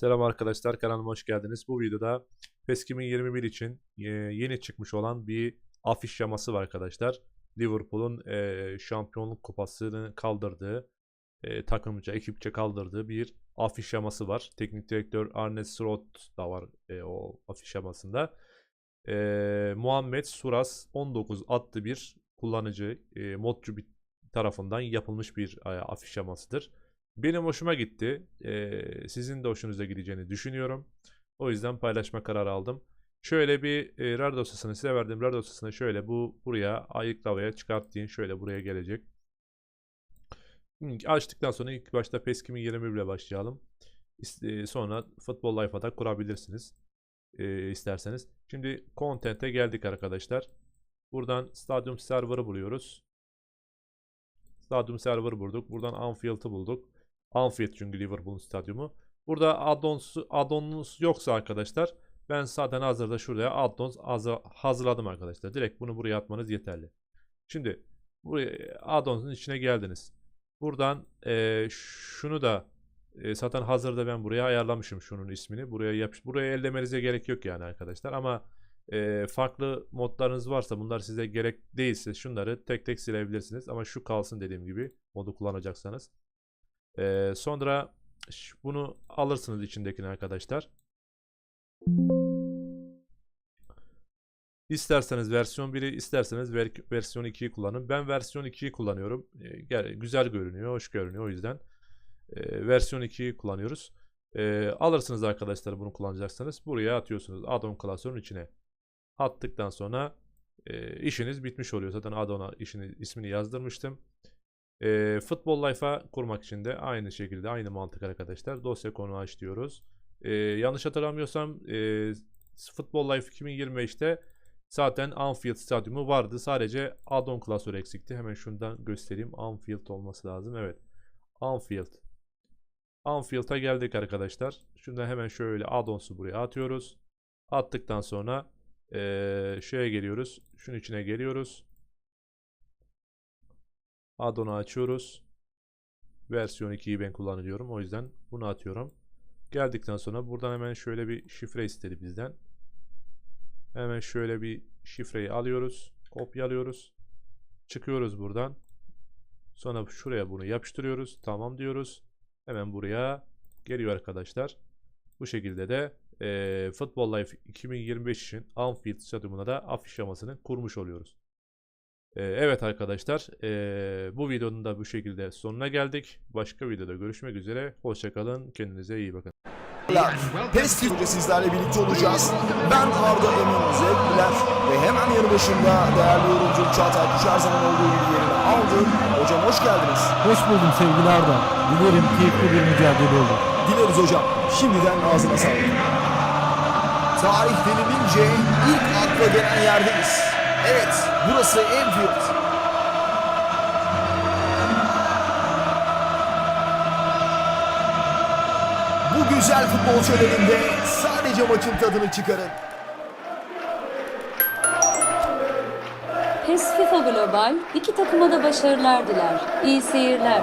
Selam arkadaşlar kanalıma hoş geldiniz. Bu videoda PES 2021 için e, yeni çıkmış olan bir afiş yaması var arkadaşlar. Liverpool'un e, şampiyonluk kupasını kaldırdığı, e, takımca, ekipçe kaldırdığı bir afiş yaması var. Teknik direktör Arne Slot da var o afiş yamasında. Muhammed Suras 19 adlı bir kullanıcı, modcu bir tarafından yapılmış bir afiş yamasıdır. Benim hoşuma gitti. Ee, sizin de hoşunuza gideceğini düşünüyorum. O yüzden paylaşma kararı aldım. Şöyle bir e, RAR dosyasını size verdiğim RAR dosyasını şöyle bu buraya ayıklavaya çıkartayım. Şöyle buraya gelecek. Açtıktan sonra ilk başta PES 2021 ile başlayalım. E, Sonra Football Life'a da kurabilirsiniz. e, isterseniz. Şimdi Content'e geldik arkadaşlar. Buradan Stadyum Server'ı buluyoruz. Stadyum Server bulduk. Buradan Anfield'ı bulduk. Anfield çünkü Liverpool'un stadyumu. Burada add-ons, add-on'unuz yoksa arkadaşlar ben zaten hazırda şuraya add-ons hazır- hazırladım arkadaşlar. Direkt bunu buraya atmanız yeterli. Şimdi buraya add-ons'un içine geldiniz. Buradan eee, şunu da e, zaten hazırda ben buraya ayarlamışım şunun ismini. Buraya yapış buraya ellemenize gerek yok yani arkadaşlar ama e, farklı modlarınız varsa bunlar size gerek değilse şunları tek tek silebilirsiniz ama şu kalsın dediğim gibi modu kullanacaksanız. E, sonra bunu alırsınız içindekini arkadaşlar. İsterseniz versiyon 1'i isterseniz ver- versiyon 2'yi kullanın. Ben versiyon 2'yi kullanıyorum. E, gel- güzel görünüyor, hoş görünüyor o yüzden. E, versiyon 2'yi kullanıyoruz. E, alırsınız arkadaşlar bunu kullanacaksanız. Buraya atıyorsunuz add-on klasörün içine. Attıktan sonra e, işiniz bitmiş oluyor. Zaten add-on'a işini, ismini yazdırmıştım. E, Football Life'a kurmak için de aynı şekilde aynı mantık arkadaşlar. Dosya konu aç diyoruz. E, yanlış hatırlamıyorsam e, Football Life 2025'te zaten Anfield stadyumu vardı. Sadece add-on klasörü eksikti. Hemen şundan göstereyim. Anfield olması lazım. Evet. Anfield. Anfield'a geldik arkadaşlar. Şundan hemen şöyle add-ons'u buraya atıyoruz. Attıktan sonra eee şeye geliyoruz. Şunun içine geliyoruz. Add-on'u açıyoruz. Versiyon 2'yi ben kullanıyorum. O yüzden bunu atıyorum. Geldikten sonra buradan hemen şöyle bir şifre istedi bizden. Hemen şöyle bir şifreyi alıyoruz. Kopyalıyoruz. Çıkıyoruz buradan. Sonra şuraya bunu yapıştırıyoruz. Tamam diyoruz. Hemen buraya geliyor arkadaşlar. Bu şekilde de eee Football Life 2025 için Anfield Stadyumuna da afiş yamasını kurmuş oluyoruz. Eee, evet arkadaşlar eee, bu videonun da bu şekilde sonuna geldik. Başka videoda görüşmek üzere. Hoşçakalın. Kendinize iyi bakın. PES Türk'te sizlerle birlikte olacağız. Ben Arda Emin Zevkliler ve hemen yanı başımda değerli yorumcu Çağatay Kuş her zaman olduğu gibi yerini aldı. Hocam hoş geldiniz. Hoş buldum sevgili Arda. Dilerim keyifli bir mücadele olur. Dileriz hocam. Şimdiden ağzına sağlık. Tarih denilince ilk akla gelen yerdeyiz. Evet, burası Anfield. Bu güzel futbol şöleninde sadece maçın tadını çıkarın. PES FIFA Global iki takıma da başarılar diler. İyi seyirler.